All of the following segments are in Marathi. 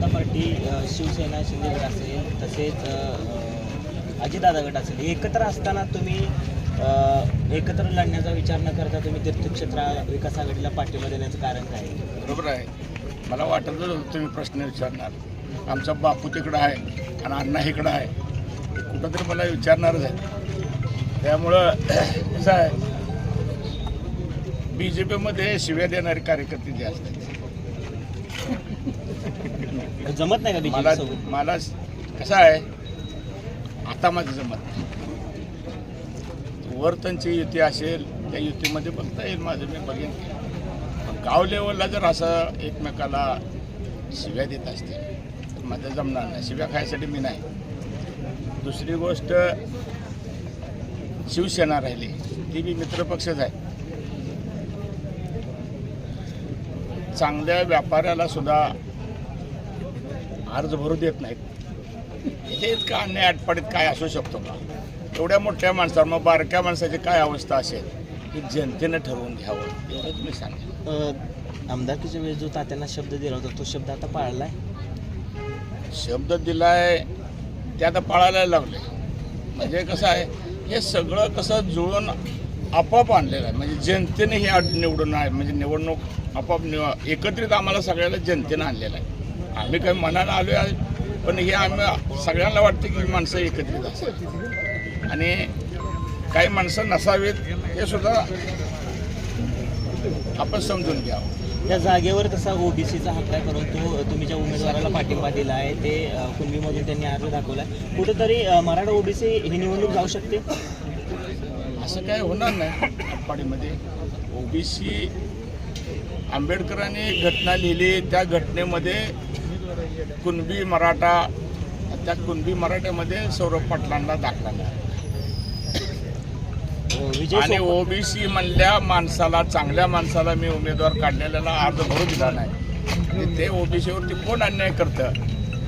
जनता पार्टी शिवसेना शिंदे गट असेल तसेच अजितदादा गट असेल एकत्र असताना तुम्ही एकत्र लढण्याचा विचार न करता तुम्ही तीर्थक्षेत्र विकास आघाडीला पाठिंबा देण्याचं कारण काय आहे? बरोबर आहे मला वाटतच होतं तुम्ही प्रश्न विचारणार आमचा बापू तिकडं आहे आणि अण्णा इकडं आहे कुठंतरी मला विचारणारच आहे त्यामुळं कसं आहे बी जे पीमध्ये शिव्या देणारे कार्यकर्ते जे असतात जमत नाही का मला मला कसं आहे आता माझं जमत नाही. वर त्यांची युती असेल त्या युतीमध्ये बघता येईल माझं मी बघेन. पण गाव लेवलला जर असं एकमेकाला शिव्या देत असतील तर माझं जमणार नाही. शिव्या खायसाठी मी नाही. दुसरी गोष्ट शिवसेना राहिली ती बी मित्रपक्षच आहे. चांगल्या व्यापाऱ्याला सुद्धा अर्ज भरू देत नाहीत. हे इतकं अन्याय आटपाडीत काय असू शकतो का? एवढ्या मोठ्या माणसावर मग बारक्या माणसाची काय अवस्था असेल? ही जनतेनं ठरवून घ्यावं. एवढंच मी सांगेन. अ, आमदारकीच्या वेळेस जो तात्यांना शब्द दिला होता तो शब्द आता पाळलाय? शब्द दिलाय ते आता पाळायला लागले. म्हणजे कसं आहे हे सगळं कसं जुळून आपोआप आणलेलं आहे. म्हणजे जनतेने हे आड- निवडून आहे म्हणजे निवडणूक आपोआप निव एकत्रित आम्हाला सगळ्याला जनतेनं आणलेलं आहे. आम्ही काही मनानं आलो आहे पण हे आम्ही सगळ्यांना वाटतं की ही माणसं एकत्रित असेल आणि काही माणसं नसावीत हे सुद्धा आपण समजून घ्यावं. त्या जागेवर तसा ओबीसीचा हक्क आहे परंतु तुम्ही ज्या उमेदवाराला पाठिंबा दिला आहे ते कुणबीमधून त्यांनी अर्ज दाखवला आहे कुठेतरी मराठा ओबीसी ही निवडणूक जाऊ शकते? असं काय होणार नाही. आटपाडीमध्ये ओबीसी आंबेडकरांनी घटना लिहिली त्या घटनेमध्ये कुणबी मराठा त्या कुणबी मराठ्यामध्ये सौरभ पाटलांना दाखला मिळाला. विजय आणि ओबीसी म्हणल्या माणसाला चांगल्या माणसाला मी उमेदवार काढलेल्याला अर्ज भरू दिला नाही. ते ओबीसीवरती कोण अन्याय करतं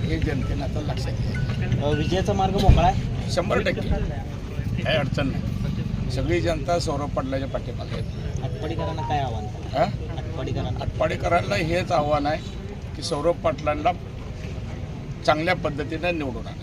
हे जनतेनं आता लक्षात अ, विजयाचा मार्ग मोकळा आहे? शंभर टक्के. काही अडचण नाही. सगळी जनता सौरभ पाटलाच्या पाठीमागे आहे. आटपाडीकरांना काय आव्हान? हा? आटपाडीकरांना आटपाडीकरांना हेच आव्हान आहे. की सौरभ पाटलांना चांगल्या पद्धतीनं निवडून आणा